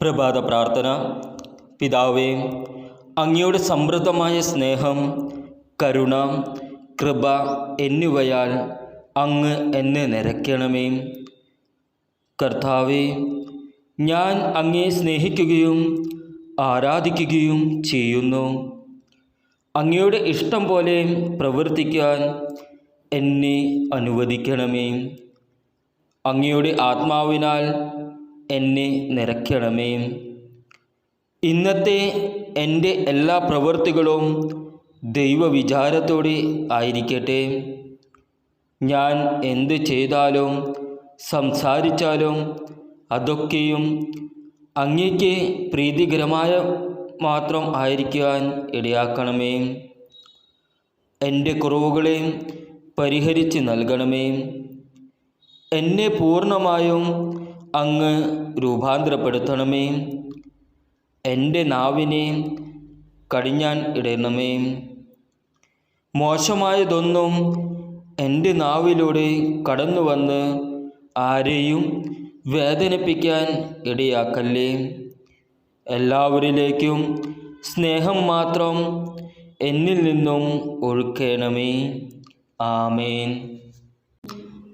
പ്രഭാത പ്രാർത്ഥന. പിതാവേ അങ്ങയുടെ സമൃദ്ധമായ സ്നേഹം കരുണ കൃപ എന്നിവയാൽ അങ്ങ് എന്നെ നിരക്കണമേ. കർത്താവേ ഞാൻ അങ്ങേ സ്നേഹിക്കുകയും ആരാധിക്കുകയും ചെയ്യുന്നു. അങ്ങയുടെ ഇഷ്ടം പോലെ പ്രവർത്തിക്കാൻ എന്നെ അനുവദിക്കണമേ. അങ്ങയുടെ ആത്മാവിനാൽ എന്നെ നിറയ്ക്കണമേ ഇന്നത്തെ എന്റെ എല്ലാ പ്രവൃത്തികളും ദൈവവിചാരത്തോടെ ആയിരിക്കട്ടെ. ഞാൻ എന്ത് ചെയ്താലും സംസാരിച്ചാലും അതൊക്കെയും അങ്ങേക്ക് പ്രീതികരമായ മാത്രം ആയിരിക്കാൻ ഇടയാക്കണമേ. എന്റെ കുറവുകളെ പരിഹരിച്ച് നൽകണമേ. എന്നെ പൂർണമായും അങ്ങ് രൂപാന്തരപ്പെടുത്തണമേ. എന്റെ നാവിനെ കടിഞ്ഞാൻ ഇടണമേ മോശമായതൊന്നും എന്റെ നാവിലൂടെ കടന്നു വന്ന് ആരെയും വേദനിപ്പിക്കാൻ ഇടയാക്കല്ലേ. എല്ലാവരിലേക്കും സ്നേഹം മാത്രം എന്നിൽ നിന്നും ഒഴുക്കണമേ. ആമേൻ.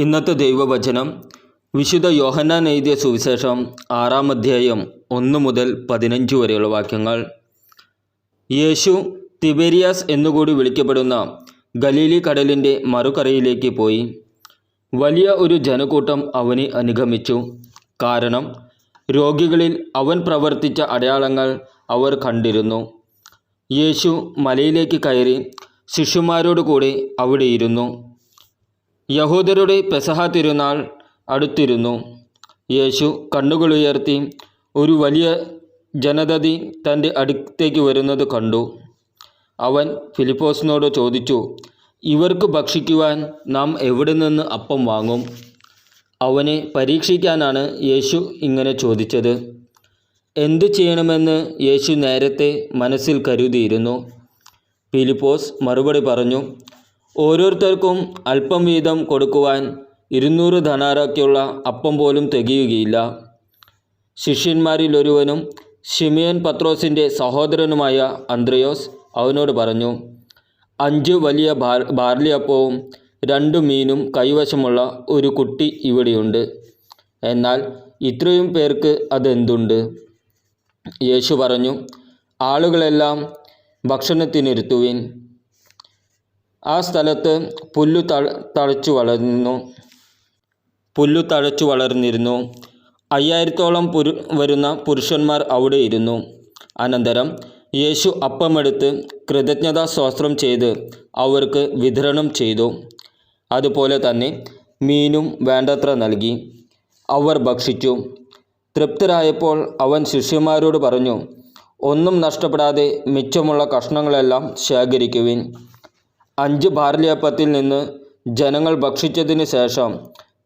ഇന്നത്തെ ദൈവവചനം വിശുദ്ധ യോഹന്നാൻ എഴുതിയ സുവിശേഷം ആറാം അധ്യായം ഒന്ന് മുതൽ പതിനഞ്ച് വരെയുള്ള വാക്യങ്ങൾ. യേശു തിബേരിയാസ് എന്നുകൂടി വിളിക്കപ്പെടുന്ന ഗലീലി കടലിന്റെ മറുകരയിലേക്ക് പോയി. വലിയ ഒരു ജനക്കൂട്ടം അവനെ അനുഗമിച്ചു. കാരണം രോഗികളിൽ അവൻ പ്രവർത്തിച്ച അടയാളങ്ങൾ അവർ കണ്ടിരുന്നു. യേശു മലയിലേക്ക് കയറി ശിശുമാരോട് കൂടെ അവിടെ ഇരുന്നു. യഹൂദരുടെ പെസഹ തിരുനാൾ അടുത്തിരുന്നു. യേശു കണ്ണുകളുയർത്തി ഒരു വലിയ ജനതതി തന്റെ അടുത്തേക്ക് വരുന്നത് കണ്ടു. അവൻ ഫിലിപ്പോസിനോട് ചോദിച്ചു ഇവർക്ക് ഭക്ഷിക്കുവാൻ നാം എവിടെ നിന്ന് അപ്പം വാങ്ങും? അവനെ പരീക്ഷിക്കാനാണ് യേശു ഇങ്ങനെ ചോദിച്ചത്. എന്തു ചെയ്യണമെന്ന് യേശു നേരത്തെ മനസ്സിൽ കരുതിയിരുന്നു. ഫിലിപ്പോസ് മറുപടി പറഞ്ഞു ഓരോരുത്തർക്കും അല്പം വീതം കൊടുക്കുവാൻ ഇരുന്നൂറ് ധനാറയ്ക്കുള്ള അപ്പം പോലും തികയുകയില്ല. ശിഷ്യന്മാരിൽ ഒരുവനും ഷിമിയൻ പത്രോസിന്റെ സഹോദരനുമായ അന്ത്രയോസ് അവനോട് പറഞ്ഞു അഞ്ച് വലിയ ബാർ ബാർലിയപ്പവും രണ്ട് മീനും കൈവശമുള്ള ഒരു കുട്ടി ഇവിടെയുണ്ട്. എന്നാൽ ഇത്രയും പേർക്ക് അതെന്തുണ്ട്? യേശു പറഞ്ഞു ആളുകളെല്ലാം ഭക്ഷണത്തിനിരുത്തുവിൻ. ആ സ്ഥലത്ത് പുല്ലു തഴ തഴച്ചു വളർന്നു പുല്ലു തഴച്ചു വളർന്നിരുന്നു. അയ്യായിരത്തോളം പുരു വരുന്ന പുരുഷന്മാർ അവിടെ ഇരുന്നു. അനന്തരം യേശു അപ്പമെടുത്ത് കൃതജ്ഞതാ സ്തോത്രം ചെയ്ത് അവർക്ക് വിതരണം ചെയ്തു. അതുപോലെ തന്നെ മീനും വേണ്ടത്ര നൽകി. അവർ ഭക്ഷിച്ചു. തൃപ്തരായപ്പോൾ അവൻ ശിഷ്യന്മാരോട് പറഞ്ഞു ഒന്നും നഷ്ടപ്പെടാതെ മിച്ചമുള്ള കഷ്ണങ്ങളെല്ലാം ശേഖരിക്കുവിൻ. അഞ്ച് ബാർലിയപ്പത്തിൽ നിന്ന് ജനങ്ങൾ ഭക്ഷിച്ചതിന് ശേഷം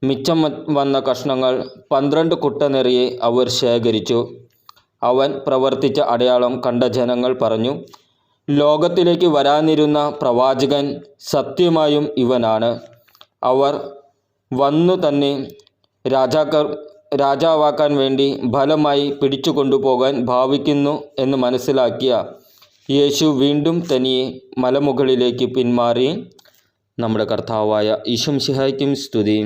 മിച്ചം വന്ന കഷ്ണങ്ങൾ പന്ത്രണ്ട് കുട്ട നിറയെ അവർ ശേഖരിച്ചു. അവൻ പ്രവർത്തിച്ച അടയാളം കണ്ട ജനങ്ങൾ പറഞ്ഞു ലോകത്തിലേക്ക് വരാനിരുന്ന പ്രവാചകൻ സത്യമായും ഇവനാണ്. അവർ വന്നു തന്നെ രാജാക്കർ രാജാവാക്കാൻ വേണ്ടി ഫലമായി പിടിച്ചു കൊണ്ടുപോകാൻ ഭാവിക്കുന്നു എന്ന് മനസ്സിലാക്കിയ യേശു വീണ്ടും തനിയെ മലമുകളിലേക്ക് പിന്മാറി. നമ്മുടെ കർത്താവായ ഈശും ശിഹായ്ക്കും സ്തുതി.